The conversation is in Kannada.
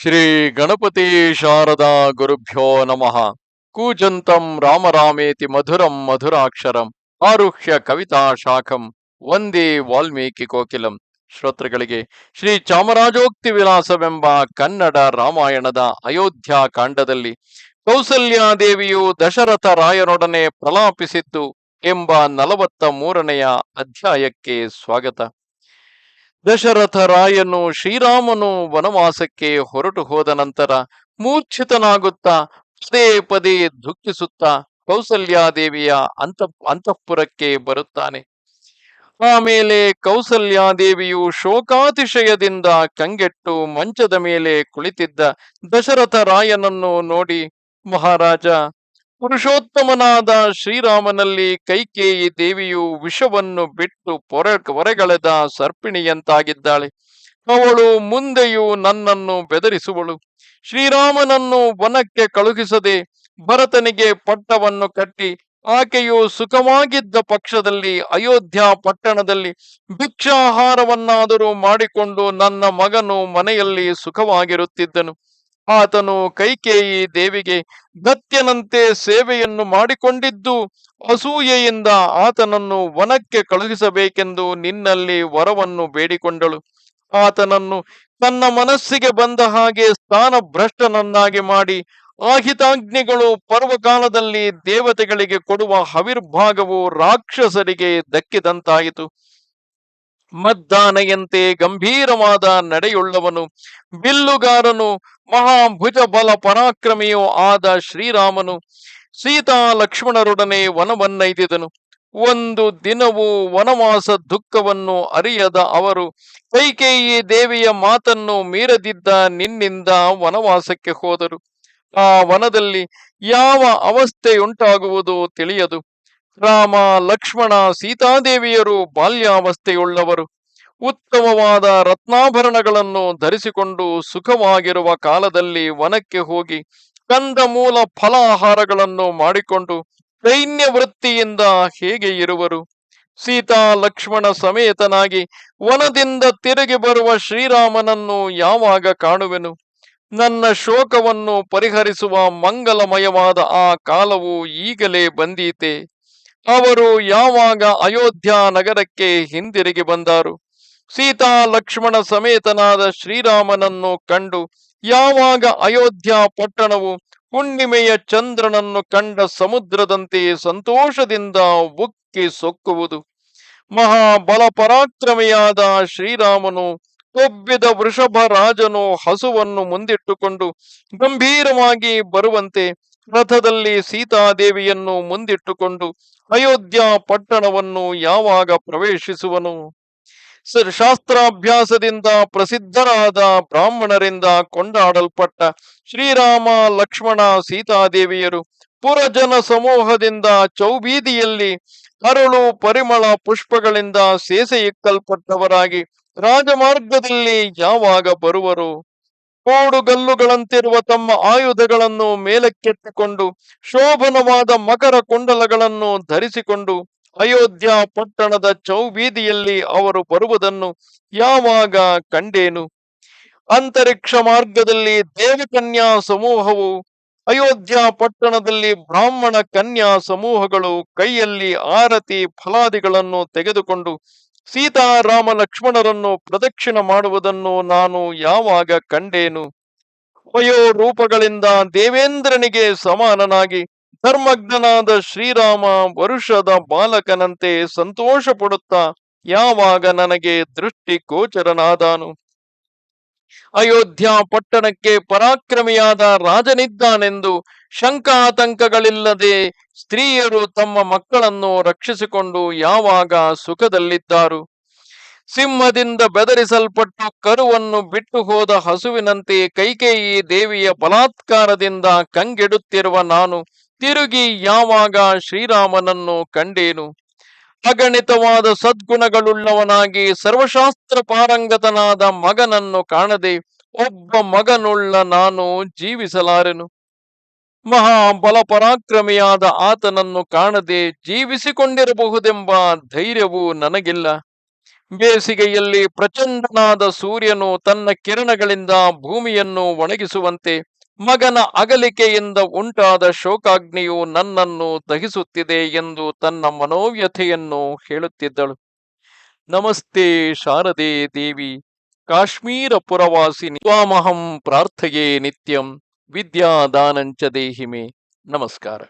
ಶ್ರೀ ಗಣಪತಿ ಶಾರದಾ ಗುರುಭ್ಯೋ ನಮಃ. ಕೂಜಂತಂ ರಾಮರಾಮೇತಿ ಮಧುರಂ ಮಧುರಾಕ್ಷರಂ. ಆರುಹ್ಯ ಕವಿತಾ ಶಾಖಂ. ವಂದೇ ವಾಲ್ಮೀಕಿ ಕೋಕಿಲಂ. ಶ್ರೋತೃಗಳಿಗೆ, ಶ್ರೀ ಚಾಮರಾಜೋಕ್ತಿ ವಿಲಾಸವೆಂಬ ಕನ್ನಡ ರಾಮಾಯಣದ ಅಯೋಧ್ಯ ಕಾಂಡದಲ್ಲಿ ಕೌಸಲ್ಯಾದೇವಿಯು ದಶರಥ ರಾಯನೊಡನೆ ಪ್ರಲಾಪಿಸಿದ್ದು ಎಂಬ ನಲವತ್ತ ಮೂರನೆಯ ಅಧ್ಯಾಯಕ್ಕೆ ಸ್ವಾಗತ. ದಶರಥ ರಾಯನು ಶ್ರೀರಾಮನು ವನವಾಸಕ್ಕೆ ಹೊರಟು ಹೋದ ನಂತರ ಮೂರ್ಛಿತನಾಗುತ್ತಾ ಪದೇ ಪದೇ ದುಃಖಿಸುತ್ತಾ ಕೌಸಲ್ಯಾದೇವಿಯ ಅಂತ, ಅಂತಃಪುರಕ್ಕೆ ಬರುತ್ತಾನೆ. ಆಮೇಲೆ ಕೌಸಲ್ಯಾದೇವಿಯು ಶೋಕಾತಿಶಯದಿಂದ ಕಂಗೆಟ್ಟು ಮಂಚದ ಮೇಲೆ ಕುಳಿತಿದ್ದ ದಶರಥ ರಾಯನನ್ನು ನೋಡಿ, ಮಹಾರಾಜ ಪುರುಷೋತ್ತಮನಾದ ಶ್ರೀರಾಮನಲ್ಲಿ ಕೈಕೇಯಿ ದೇವಿಯು ವಿಷವನ್ನು ಬಿಟ್ಟು ಪೊರೆ ಹೊರೆಗಳೆದ ಸರ್ಪಿಣಿಯಂತಾಗಿದ್ದಾಳೆ. ಅವಳು ಮುಂದೆಯೂ ನನ್ನನ್ನು ಬೆದರಿಸುವಳು. ಶ್ರೀರಾಮನನ್ನು ವನಕ್ಕೆ ಕಳುಹಿಸದೆ ಭರತನಿಗೆ ಪಟ್ಟವನ್ನು ಕಟ್ಟಿ ಆಕೆಯು ಸುಖವಾಗಿದ್ದ ಪಕ್ಷದಲ್ಲಿ ಅಯೋಧ್ಯ ಪಟ್ಟಣದಲ್ಲಿ ಭಿಕ್ಷಾಹಾರವನ್ನಾದರೂ ಮಾಡಿಕೊಂಡು ನನ್ನ ಮಗನು ಮನೆಯಲ್ಲಿ ಸುಖವಾಗಿರುತ್ತಿದ್ದನು. ಆತನು ಕೈಕೇಯಿ ದೇವಿಗೆ ಗತ್ಯನಂತೆ ಸೇವೆಯನ್ನು ಮಾಡಿಕೊಂಡಿದ್ದು ಅಸೂಯೆಯಿಂದ ಆತನನ್ನು ವನಕ್ಕೆ ಕಳುಹಿಸಬೇಕೆಂದು ನಿನ್ನಲ್ಲಿ ವರವನ್ನು ಬೇಡಿಕೊಂಡಳು. ಆತನನ್ನು ತನ್ನ ಮನಸ್ಸಿಗೆ ಬಂದ ಹಾಗೆ ಸ್ಥಾನ ಭ್ರಷ್ಟನನ್ನಾಗಿ ಮಾಡಿ ಆಹಿತಾಗ್ನಿಗಳು ಪರ್ವಕಾಲದಲ್ಲಿ ದೇವತೆಗಳಿಗೆ ಕೊಡುವ ಹವಿರ್ಭಾಗವು ರಾಕ್ಷಸರಿಗೆ ದಕ್ಕಿದಂತಾಯಿತು. ಮದ್ದಾನೆಯಂತೆ ಗಂಭೀರವಾದ ನಡೆಯುಳ್ಳವನು, ಬಿಲ್ಲುಗಾರನು, ಮಹಾಭುಜ ಬಲ ಪರಾಕ್ರಮಿಯೂ ಆದ ಶ್ರೀರಾಮನು ಸೀತಾ ಲಕ್ಷ್ಮಣರೊಡನೆ ವನವನ್ನೈದಿದನು. ಒಂದು ದಿನವೂ ವನವಾಸ ದುಃಖವನ್ನು ಅರಿಯದ ಅವರು, ಕೈಕೇಯಿ ದೇವಿಯ ಮಾತನ್ನು ಮೀರದಿದ್ದ ನಿನ್ನಿಂದ ವನವಾಸಕ್ಕೆ ಹೋದರು. ಆ ವನದಲ್ಲಿ ಯಾವ ಅವಸ್ಥೆಯುಂಟಾಗುವುದು ತಿಳಿಯದು. ರಾಮ, ಲಕ್ಷ್ಮಣ, ಸೀತಾದೇವಿಯರು ಬಾಲ್ಯಾವಸ್ಥೆಯುಳ್ಳವರು. ಉತ್ತಮವಾದ ರತ್ನಾಭರಣಗಳನ್ನು ಧರಿಸಿಕೊಂಡು ಸುಖವಾಗಿರುವ ಕಾಲದಲ್ಲಿ ವನಕ್ಕೆ ಹೋಗಿ ಕಂದಮೂಲ ಫಲಾಹಾರಗಳನ್ನು ಮಾಡಿಕೊಂಡು ಸೈನ್ಯ ವೃತ್ತಿಯಿಂದ ಹೇಗೆ ಇರುವರು? ಸೀತಾ, ಲಕ್ಷ್ಮಣ ಸಮೇತನಾಗಿ ವನದಿಂದ ತಿರುಗಿ ಬರುವ ಶ್ರೀರಾಮನನ್ನು ಯಾವಾಗ ಕಾಣುವೆನು? ನನ್ನ ಶೋಕವನ್ನು ಪರಿಹರಿಸುವ ಮಂಗಲಮಯವಾದ ಆ ಕಾಲವು ಈಗಲೇ ಬಂದೀತೆ. ಅವರು ಯಾವಾಗ ಅಯೋಧ್ಯ ನಗರಕ್ಕೆ ಹಿಂದಿರುಗಿ ಬಂದರು? ಸೀತಾ ಲಕ್ಷ್ಮಣ ಸಮೇತನಾದ ಶ್ರೀರಾಮನನ್ನು ಕಂಡು ಯಾವಾಗ ಅಯೋಧ್ಯ ಪಟ್ಟಣವು ಹುಣ್ಣಿಮೆಯ ಚಂದ್ರನನ್ನು ಕಂಡ ಸಮುದ್ರದಂತೆ ಸಂತೋಷದಿಂದ ಉಕ್ಕಿ ಸೊಕ್ಕುವುದು. ಮಹಾಬಲ ಪರಾಕ್ರಮಿಯಾದ ಶ್ರೀರಾಮನು ಕೊಬ್ಬಿದ ವೃಷಭ ರಾಜನು ಹಸುವನ್ನು ಮುಂದಿಟ್ಟುಕೊಂಡು ಗಂಭೀರವಾಗಿ ಬರುವಂತೆ ರಥದಲ್ಲಿ ಸೀತಾದೇವಿಯನ್ನು ಮುಂದಿಟ್ಟುಕೊಂಡು ಅಯೋಧ್ಯ ಪಟ್ಟಣವನ್ನು ಯಾವಾಗ ಪ್ರವೇಶಿಸುವನು? ಶಾಸ್ತ್ರಾಭ್ಯಾಸದಿಂದ ಪ್ರಸಿದ್ಧರಾದ ಬ್ರಾಹ್ಮಣರಿಂದ ಕೊಂಡಾಡಲ್ಪಟ್ಟ ಶ್ರೀರಾಮ, ಲಕ್ಷ್ಮಣ, ಸೀತಾದೇವಿಯರು ಪುರಜನ ಸಮೂಹದಿಂದ ಚೌಬೀದಿಯಲ್ಲಿ ಅರಳು ಪರಿಮಳ ಪುಷ್ಪಗಳಿಂದ ಸೇಸೆಯಿಕ್ಕಲ್ಪಟ್ಟವರಾಗಿ ರಾಜಮಾರ್ಗದಲ್ಲಿ ಯಾವಾಗ ಬರುವರು? ಕೋಡುಗಲ್ಲುಗಳಂತಿರುವ ತಮ್ಮ ಆಯುಧಗಳನ್ನು ಮೇಲಕ್ಕೆತ್ತಿಕೊಂಡು ಶೋಭನವಾದ ಮಕರ ಕುಂಡಲಗಳನ್ನು ಧರಿಸಿಕೊಂಡು ಅಯೋಧ್ಯ ಪಟ್ಟಣದ ಚೌಬೀದಿಯಲ್ಲಿ ಅವರು ಬರುವುದನ್ನು ಯಾವಾಗ ಕಂಡೇನು? ಅಂತರಿಕ್ಷ ಮಾರ್ಗದಲ್ಲಿ ದೇವಕನ್ಯಾ ಸಮೂಹವು, ಅಯೋಧ್ಯ ಪಟ್ಟಣದಲ್ಲಿ ಬ್ರಾಹ್ಮಣ ಕನ್ಯಾ ಸಮೂಹಗಳು ಕೈಯಲ್ಲಿ ಆರತಿ ಫಲಾದಿಗಳನ್ನು ತೆಗೆದುಕೊಂಡು ಸೀತಾರಾಮ ಲಕ್ಷ್ಮಣರನ್ನು ಪ್ರದಕ್ಷಿಣ ಮಾಡುವುದನ್ನು ನಾನು ಯಾವಾಗ ಕಂಡೇನು? ಉಭಯೋ ರೂಪಗಳಿಂದ ದೇವೇಂದ್ರನಿಗೆ ಸಮಾನನಾಗಿ ಧರ್ಮಜ್ಞನಾದ ಶ್ರೀರಾಮ ವರುಷದ ಬಾಲಕನಂತೆ ಸಂತೋಷ ಯಾವಾಗ ನನಗೆ ದೃಷ್ಟಿ ಗೋಚರನಾದಾನು ಅಯೋಧ್ಯ ಪಟ್ಟಣಕ್ಕೆ ಪರಾಕ್ರಮಿಯಾದ ರಾಜನಿದ್ದಾನೆಂದು ಶಂಕಾತಂಕಗಳಿಲ್ಲದೆ ಸ್ತ್ರೀಯರು ತಮ್ಮ ಮಕ್ಕಳನ್ನು ರಕ್ಷಿಸಿಕೊಂಡು ಯಾವಾಗ ಸುಖದಲ್ಲಿದ್ದಾರು? ಸಿಂಹದಿಂದ ಬೆದರಿಸಲ್ಪಟ್ಟು ಕರುವನ್ನು ಬಿಟ್ಟು ಹೋದ ಹಸುವಿನಂತೆ ಕೈಕೇಯಿ ದೇವಿಯ ಬಲಾತ್ಕಾರದಿಂದ ಕಂಗೆಡುತ್ತಿರುವ ನಾನು ತಿರುಗಿ ಯಾವಾಗ ಶ್ರೀರಾಮನನ್ನು ಕಂಡೇನು? ಅಗಣಿತವಾದ ಸದ್ಗುಣಗಳುಳ್ಳವನಾಗಿ ಸರ್ವಶಾಸ್ತ್ರ ಪಾರಂಗತನಾದ ಮಗನನ್ನು ಕಾಣದೆ ಒಬ್ಬ ಮಗನುಳ್ಳ ನಾನು ಜೀವಿಸಲಾರೆನು. ಮಹಾಬಲ ಪರಾಕ್ರಮಿಯಾದ ಆತನನ್ನು ಕಾಣದೆ ಜೀವಿಸಿಕೊಂಡಿರಬಹುದೆಂಬ ಧೈರ್ಯವು ನನಗಿಲ್ಲ. ಬೇಸಿಗೆಯಲ್ಲಿ ಪ್ರಚಂಡನಾದ ಸೂರ್ಯನು ತನ್ನ ಕಿರಣಗಳಿಂದ ಭೂಮಿಯನ್ನು ಒಣಗಿಸುವಂತೆ ಮಗನ ಅಗಲಿಕೆಯಿಂದ ಉಂಟಾದ ಶೋಕಾಗ್ನಿಯು ನನ್ನನ್ನು ದಹಿಸುತ್ತಿದೆ ಎಂದು ತನ್ನ ಮನೋವ್ಯಥೆಯನ್ನು ಹೇಳುತ್ತಿದ್ದಳು. ನಮಸ್ತೆ ಶಾರದೆ ದೇವಿ. ಕಾಶ್ಮೀರ ಪುರವಾಸಿನಿ ಸ್ವಾಮಹಂ ಪ್ರಾರ್ಥೆಯೇ ನಿತ್ಯಂ. ವಿದ್ಯಾದಾನಂಚ ದೇಹಿಮೆ. ನಮಸ್ಕಾರ.